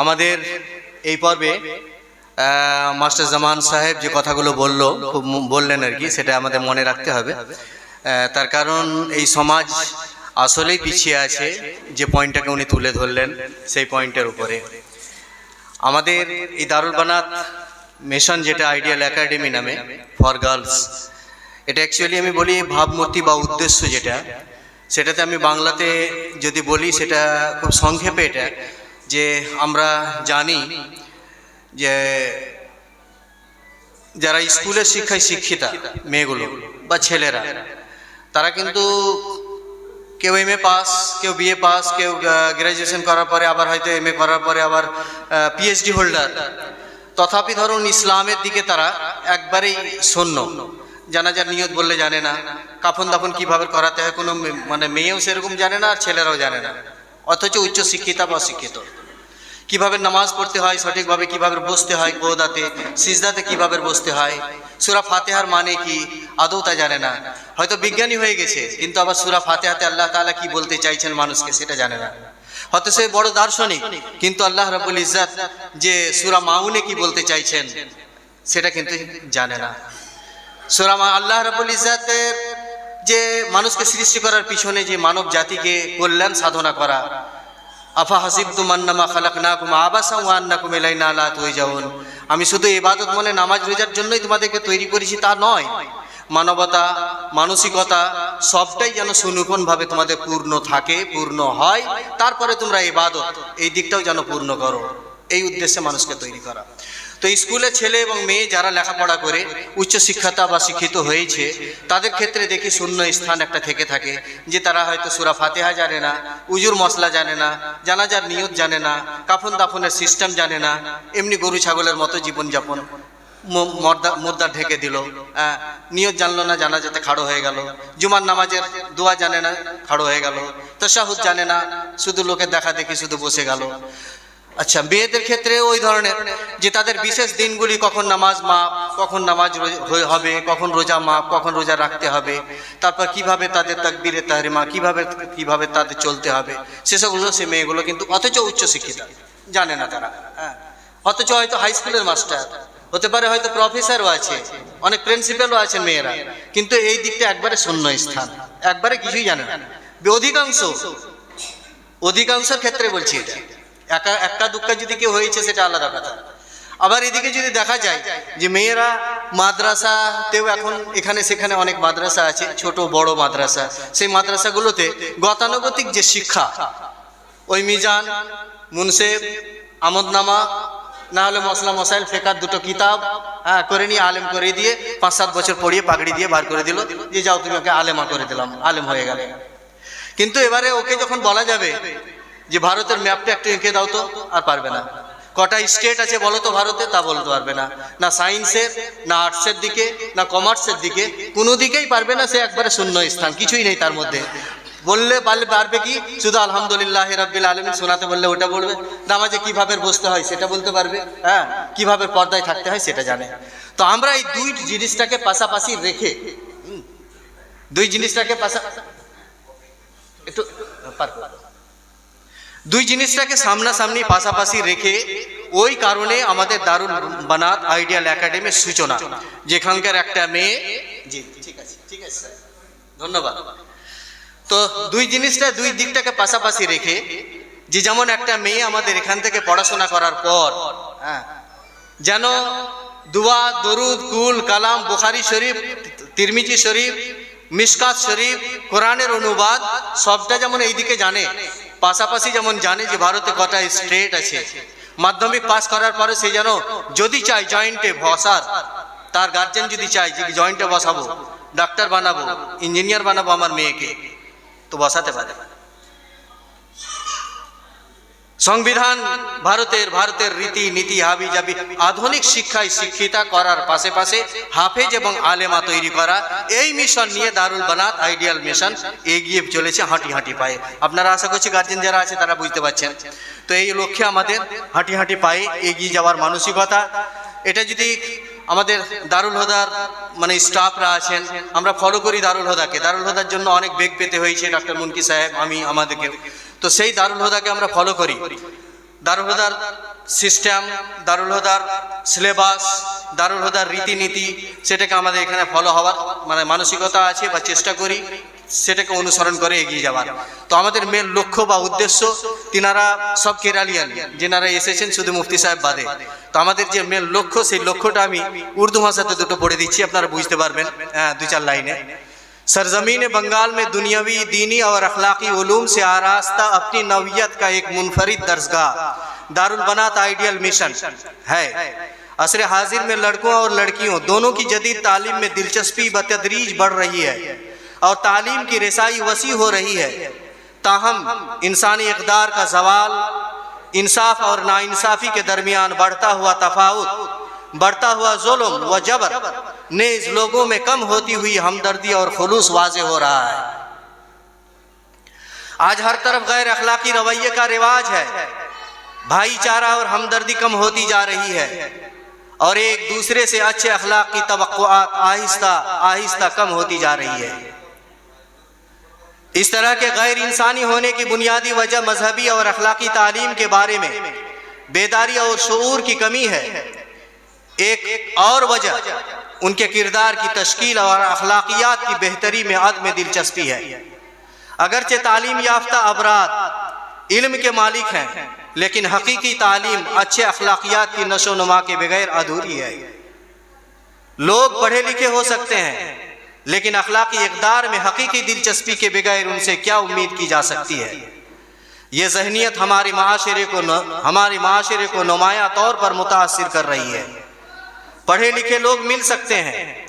আমাদের এই পর্বে মাস্টার জামান সাহেব যে কথাগুলো বলল, খুব বললেন আর কি, সেটা আমাদের মনে রাখতে হবে। তার কারণ এই সমাজ আসলেই পিছিয়ে আছে যে পয়েন্টটাকে উনি তুলে ধরলেন সেই পয়েন্টের উপরে। আমাদের এই দারুল বানাত মিশন যেটা আইডিয়াল একাডেমি নামে, ফর গার্লস, এটা অ্যাকচুয়ালি আমি বলি ভাবমূর্তি বা উদ্দেশ্য যেটা, সেটাতে আমি বাংলাতে যদি বলি সেটা খুব সংক্ষেপে এটা যে আমরা জানি যে যারা স্কুলের শিক্ষায় শিক্ষিতা, মেয়েগুলো বা ছেলেরা, তারা কিন্তু কেউ এম এ পাস কেউ বিএ পাস কেউ গ্র্যাজুয়েশন করার পরে আবার হয়তো এম এ করার পরে আবার পিএইচডি হোল্ডার তথাপি ধরুন ইসলামের দিকে তারা একবারেই শূন্য। জানাজার নিয়ত বললে জানে না। কাফন দাফন কীভাবে করাতে হয় কোনো মানে মেয়েও সেরকম জানে না আর ছেলেরাও জানে না। অথচ উচ্চ শিক্ষিতা বা শিক্ষিত কীভাবে নামাজ পড়তে হয়, সঠিকভাবে কীভাবে বসতে হয় গোদাতে, সিজদাতে কীভাবে বসতে হয়, সুরা ফাতেহার মানে কি, আদৌ তা জানে না। হয়তো বিজ্ঞানী হয়ে গেছে, কিন্তু আবার সুরা ফাতেহাতে আল্লাহ তাআলা কি বলতে চাইছেন মানুষকে সেটা জানে না। হয়তো সে বড় দার্শনিক, কিন্তু আল্লাহ রাবুল ইজ্জাত যে সুরা মাউনে কি বলতে চাইছেন, সেটা কিন্তু জানে না। সুরা মা- আল্লাহ রাবুল ইজ্জাতের যে মানুষকে সৃষ্টি করার পিছনে যে মানব জাতিকে কল্যাণ সাধনা করা আফা হাসিব তুমান্নামা খালাক না কুম আবাসা না আলা তুই তুইজাউন আমি শুধু ইবাদত মনে নামাজ রোজার জন্যই তোমাদেরকে তৈরি করেছি তা নয়। মানবতা, মানসিকতা সবটাই যেন সুনিপুণভাবে তোমাদের পূর্ণ থাকে, পূর্ণ হয়, তারপরে তোমরা এবাদত এই দিকটাও যেন পূর্ণ করো। এই উদ্দেশ্যে মানুষকে তৈরি করা। তো স্কুলে ছেলে এবং মেয়ে যারা লেখাপড়া করে, উচ্চ শিক্ষাতা বা শিক্ষিত হয়েছে, তাদের ক্ষেত্রে দেখি শূন্য স্থান একটা থেকে থাকে, যে তারা হয়তো সুরা ফাতেহা জানে না, উজুর মশলা জানে না, জানাজার নিয়ত জানে না, কাফন দাফনের সিস্টেম জানে না, এমনি গরু ছাগলের মতো জীবনযাপন ম- মর্দা ঢেকে দিল নিয়ত জানলো না জানা যেতে খাড়ো হয়ে গেল, জুমার নামাজের দোয়া জানে না, খাড়ো হয়ে গেল, তশাহুদ জানে না, শুধু লোকের দেখা দেখি শুধু বসে গেল। আচ্ছা মেয়েদের ক্ষেত্রে ওই ধরনের যে তাদের বিশেষ দিনগুলি কখন নামাজ মাপ কখন নামাজ হবে, কখন রোজা মাপ কখন রোজা রাখতে হবে, তারপর কীভাবে তাদের তাকবিরে তাহরিমা, কীভাবে কীভাবে তাদের চলতে হবে, সেসবগুলো সে মেয়েগুলো কিন্তু অথচ উচ্চশিক্ষিতা, জানে না তারা হ্যাঁ। অথচ হয়তো হাই স্কুলের মাস্টার হতে পারে হয়তো প্রফেসরও আছে, অনেক প্রিন্সিপালও আছেন মেয়েরা, কিন্তু এই দিকটা একবারে শূন্য স্থান, একবারে কিছুই জানে না। অধিকাংশ, অধিকাংশের ক্ষেত্রে বলছি এটা। একা, একটা দুঃখা যদি কেউ হয়েছে, সেটা আলাদা কথা। আবার এদিকে যদি দেখা যায় যে মেয়েরা মাদ্রাসাতেও এখন এখানে সেখানে অনেক মাদ্রাসা আছে, ছোট, বড় মাদ্রাসা, সেই মাদ্রাসাগুলোতে গতানুগতিক যে শিক্ষা, ওই মিজান মুনসেব আমদনামা না হলে মশলা মশাইল, ফেকার দুটো কিতাব হ্যাঁ করে নিয়ে আলেম করে দিয়ে পাঁচ সাত বছর পড়িয়ে পাগড়ি দিয়ে বার করে দিল, যে যাও তুমি ওকে আলেমা করে দিলাম, আলেম হয়ে গেলে। কিন্তু এবারে ওকে যখন বলা যাবে যে ভারতের ম্যাপটা একটু এঁকে দাও তো, আর পারবে না। কটা স্টেট আছে বলো তো ভারতে? তা বলতে পারবে না। না সায়েন্সের, না আর্টসের দিকে, না কমার্সের দিকে, কোনো দিকেই পারবে না সে একবারে শূন্য স্থান, কিছুই নেই তার মধ্যে। বললে পারলে পারবে কি? শুধু আলহামদুলিল্লাহ রাব্বিল আলমিন শোনাতে বললে ওটা বলবে। নামাজে কীভাবে বসতে হয় সেটা বলতে পারবে। হ্যাঁ কীভাবে পর্দায় থাকতে হয় সেটা জানে। তো আমরা এই দুই জিনিসটাকে পাশাপাশি রেখে দুই জিনিসটাকে পাশা, একটু পার। দুই জিনিসটাকে সামনাসামনি পাশাপাশি রেখে ওই কারণে আমাদের দারুল বানাত আইডিয়াল একাডেমির সূচনা, যেখানকার একটা মেয়ে। জি, ঠিক আছে ঠিক আছে, স্যার। ধন্যবাদ। তো দুই জিনিসটা দুই দিকটাকে পাশাপাশি রেখে যে যেমন একটা মেয়ে আমাদের এখান থেকে পড়াশোনা করার পর হ্যাঁ যেন দুয়া, দরুদ, কুল, কালাম, বুখারি শরীফ, তিরমিজি শরীফ মিসকাত শরীফ, কোরআনের অনুবাদ, সবটা যেমন এইদিকে জানে পাশাপাশি যেমন জানে যে ভারতে কটা স্টেট আছে, মাধ্যমিক পাস করার পরে সে যেন যদি চায় জয়েন্টে বসার, তার গার্জেন যদি চায় যে জয়েন্টে বসাবো ডাক্তার বানাবো ইঞ্জিনিয়ার বানাবো আমার মেয়েকে, তো বসাতে পারে। সংবিধান ভারতের ভারতের রীতি নীতি হাবি জাবি আধুনিক শিক্ষায় শিক্ষিতা করার পাশে পাশে হাফেজ এবং আলেমা তৈরি করা, এই মিশন নিয়ে দারুল বানাত আইডিয়াল মিশন এগিয়ে চলেছে হাঁটি হাঁটি পায়ে। আপনারা আশা করছি গার্জেন যারা আছে তারা বুঝতে পারছেন। তো এই লক্ষ্যে আমাদের হাঁটি হাঁটি পায়ে এগিয়ে যাওয়ার মানসিকতা। এটা যদি আমাদের দারুল হোদার মানে স্টাফরা আছেন, আমরা ফলো করি দারুল হোদাকে। দারুল হোদার জন্য অনেক বেগ পেতে হয়েছে ডক্টর মুনকি সাহেব, আমি আমাদেরকে তো সেই দারুল হোদাকে আমরা ফলো করি। দারুল হুদার সিস্টেম দারুল হুদার সিলেবাস দারুল হুদার রীতিনীতি, সেটাকে আমাদের এখানে ফলো হওয়ার মানে মানসিকতা আছে বা চেষ্টা করি, সেটাকে অনুসরণ করে এগিয়ে যাওয়ার। তো আমাদের মেন লক্ষ্য বা উদ্দেশ্য, তিনারা সব কেরালিয়ান, যেনারা এসেছেন শুধু মুফতি সাহেব বাদে। তো আমাদের যে মেন লক্ষ্য, সেই লক্ষ্যটা আমি উর্দু ভাষাতে দুটো পড়ে দিচ্ছি, আপনারা বুঝতে পারবেন হ্যাঁ দুই চার লাইনে। سرزمین بنگال میں دنیاوی دینی اور اخلاقی علوم سے آراستہ اپنی نوعیت کا ایک منفرد درسگاہ دارالبنات آئیڈیل مشن۔ ہے۔ عصر حاضر میں لڑکوں اور لڑکیوں دونوں کی جدید تعلیم میں دلچسپی بتدریج بڑھ رہی ہے اور تعلیم کی رسائی وسیع ہو رہی ہے۔ تاہم انسانی اقدار کا زوال انصاف اور ناانصافی کے درمیان بڑھتا ہوا تفاوت بڑھتا ہوا ظلم و جبر، نیز لوگوں میں کم ہوتی ہوئی ہمدردی اور خلوص واضح ہو رہا ہے۔ آج ہر طرف غیر اخلاقی رویے کا رواج ہے۔ بھائی چارہ اور ہمدردی کم ہوتی جا رہی ہے۔ اور ایک دوسرے سے اچھے اخلاق کی توقعات آہستہ آہستہ کم ہوتی جا رہی ہے۔ اس طرح کے غیر انسانی ہونے کی بنیادی وجہ مذہبی اور اخلاقی تعلیم کے بارے میں بیداری اور شعور کی کمی ہے۔ ایک اور وجہ، ان کے کردار کی تشکیل اور اخلاقیات کی بہتری میں عدم دلچسپی ہے۔ اگرچہ تعلیم یافتہ افراد علم کے مالک ہیں، لیکن حقیقی تعلیم اچھے اخلاقیات کی نشو نما کے بغیر ادھوری ہے۔ لوگ پڑھے لکھے ہو سکتے ہیں، لیکن اخلاقی اقدار میں حقیقی دلچسپی کے بغیر ان سے کیا امید کی جا سکتی ہے؟ یہ ذہنیت ہمارے معاشرے کو ہمارے معاشرے کو نمایاں طور پر متاثر کر رہی ہے۔ پڑھے لکھے لوگ مل سکتے ہیں۔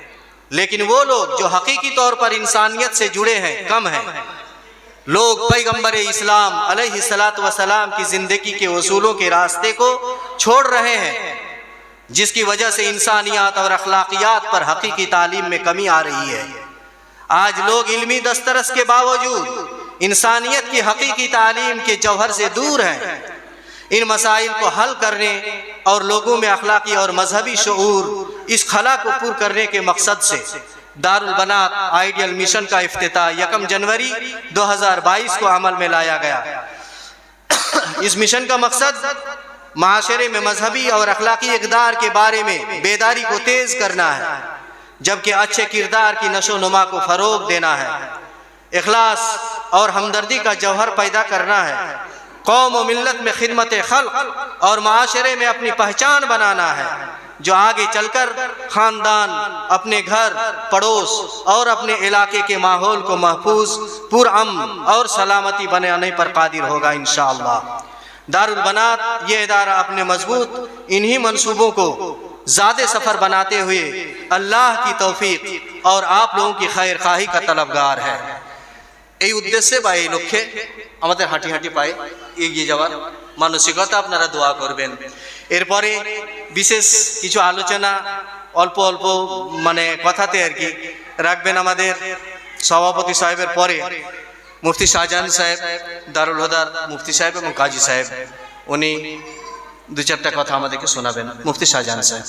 لیکن وہ لوگ جو حقیقی طور پر انسانیت سے جڑے ہیں، کم ہیں۔ لوگ پیغمبر اسلام علیہ السلام کی زندگی کے اصولوں کے راستے کو چھوڑ رہے ہیں، جس کی وجہ سے انسانیات اور اخلاقیات پر حقیقی تعلیم میں کمی آ رہی ہے۔ آج لوگ علمی دسترس کے باوجود انسانیت کی حقیقی تعلیم کے جوہر سے دور ہیں۔ ان مسائل کو حل کرنے اور لوگوں میں اخلاقی اور مذہبی شعور اس خلا کو پر کرنے کے مقصد سے دارالبنات آئیڈیل مشن کا افتتاح یکم جنوری دو ہزار بائیس کو عمل میں لایا گیا۔ اس مشن کا مقصد معاشرے میں مذہبی اور اخلاقی اقدار کے بارے میں بیداری کو تیز کرنا ہے، جبکہ اچھے کردار کی نشو نما کو فروغ دینا ہے۔ اخلاص اور ہمدردی کا جوہر پیدا کرنا ہے۔ قوم و ملت میں خدمت خلق اور معاشرے میں اپنی پہچان بنانا ہے، جو آگے چل کر خاندان، اپنے گھر، پڑوس اور اپنے علاقے کے ماحول کو محفوظ پرام اور سلامتی بنانے پر قادر ہوگا انشاءاللہ۔ دارالبنات یہ ادارہ اپنے مضبوط انہی منصوبوں کو زیادہ سفر بناتے ہوئے اللہ کی توفیق اور آپ لوگوں کی خیر خواہی کا طلبگار ہے۔ এই উদ্দেশ্যে বা এই লক্ষ্যে আমাদের হাঁটি হাঁটি পায়ে এগিয়ে যাওয়ার মানসিকতা আপনারা দোয়া করবেন। এরপরে বিশেষ কিছু আলোচনা অল্প অল্প মানে কথাতে আর কি রাখবেন আমাদের সভাপতি সাহেবের পরে মুফতি শাহজাহান সাহেব, দারুল হদার মুফতি সাহেব এবং কাজী সাহেব। উনি দু চারটা কথা আমাদেরকে শোনাবেন। মুফতি শাহজাহান সাহেব।